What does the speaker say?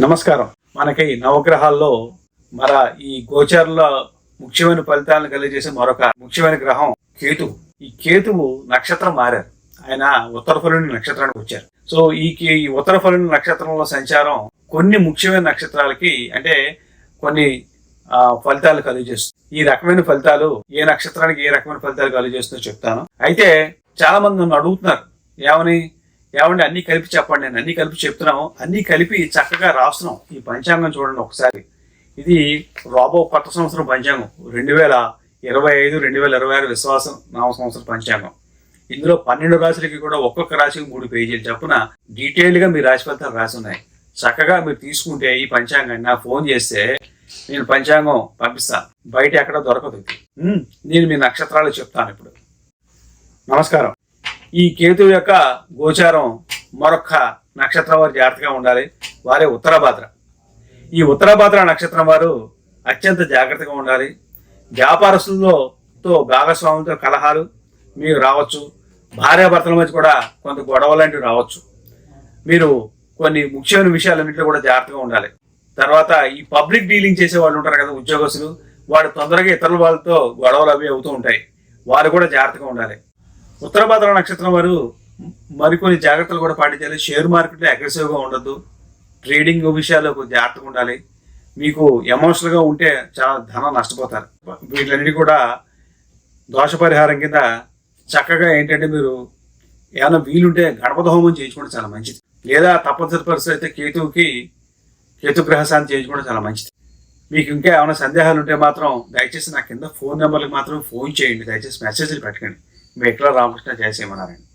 నమస్కారం. మనకి నవగ్రహాల్లో మన ఈ గోచరంలో ముఖ్యమైన ఫలితాలను కలిగజేసే మరొక ముఖ్యమైన గ్రహం కేతు ఈ కేతువు నక్షత్రం మారారు. ఆయన ఉత్తర ఫలుని నక్షత్రానికి వచ్చారు. సో ఈ ఈ ఉత్తర ఫలుని నక్షత్రంలో సంచారం కొన్ని ముఖ్యమైన నక్షత్రాలకి అంటే కొన్ని ఆ, ఫలితాలు కలుగజేస్తుంది. ఈ రకమైన ఫలితాలు ఏ నక్షత్రానికి ఏ రకమైన ఫలితాలు కలుగజేస్తుందో చెప్తాను. అయితే చాలా మంది నన్ను అడుగుతున్నారు ఏమని? ఏమండి అన్ని కలిపి చెప్పండి నేను అన్ని కలిపి చెప్తున్నాము. అన్ని కలిపి చక్కగా రాస్తున్నాం. ఈ పంచాంగం చూడండి ఒకసారి. ఇది రాబో కొత్త సంవత్సరం పంచాంగం. రెండు వేల ఇరవై ఐదు రెండు వేల ఇరవై ఆరు విశ్వాసం నామ సంవత్సరం పంచాంగం. ఇందులో పన్నెండు రాశులకి కూడా ఒక్కొక్క రాశికి మూడు పేజీలు. చొప్పున డీటెయిల్గా మీ రాశి ఫలితాలు రాసి ఉన్నాయి చక్కగా మీరు తీసుకుంటే ఈ పంచాంగాన్ని నాకు ఫోన్ చేస్తే నేను పంచాంగం పంపిస్తాను బయట ఎక్కడ దొరకదు నేను మీ నక్షత్రాలు చెప్తాను ఇప్పుడు. నమస్కారం. ఈ కేతువు యొక్క గోచారం మరొక నక్షత్రం వారు జాగ్రత్తగా ఉండాలి. వారే ఉత్తరభాద్ర. ఈ ఉత్తరభాద్ర నక్షత్రం వారు అత్యంత జాగ్రత్తగా ఉండాలి. వ్యాపారస్తులతో తో భాగస్వాములతో కలహాలు మీకు రావచ్చు. భార్యాభర్తల మధ్య కూడా కొంత గొడవ లాంటివి రావచ్చు. మీరు కొన్ని ముఖ్యమైన విషయాలన్నింటిలో కూడా జాగ్రత్తగా ఉండాలి. తర్వాత ఈ పబ్లిక్ డీలింగ్ చేసే వాళ్ళు ఉంటారు కదా ఉద్యోగస్తులు వాడు తొందరగా ఇతరుల వాళ్ళతో గొడవలు అవి అవుతూ ఉంటాయి. వారు కూడా జాగ్రత్తగా ఉండాలి. ఉత్తరభద్ర నక్షత్రం వారు మరికొన్ని జాగ్రత్తలు కూడా పాటించాలి. షేర్ మార్కెట్లో అగ్రెసివ్గా ఉండద్దు. ట్రేడింగ్ విషయాల్లో కొంచెం జాగ్రత్తగా ఉండాలి. మీకు ఎమోషనల్గా ఉంటే చాలా ధనం నష్టపోతారు. వీటిలన్నిటి కూడా దోష పరిహారం కింద చక్కగా ఏంటంటే మీరు ఏమైనా వీలుంటే గణపతి హోమం చేయించుకోవడం చాలా మంచిది. లేదా తప్పనిసరి పరిస్థితి అయితే కేతువుకి కేతు గ్రహశాంతి చేయించుకోవడం చాలా మంచిది. మీకు ఇంకా ఏమైనా సందేహాలు ఉంటే మాత్రం దయచేసి నా కింద ఫోన్ నెంబర్కి మాత్రం ఫోన్ చేయండి. దయచేసి మెసేజ్లు పెట్టకండి. మేకల రామకృష్ణ చేసేయమన్నారండి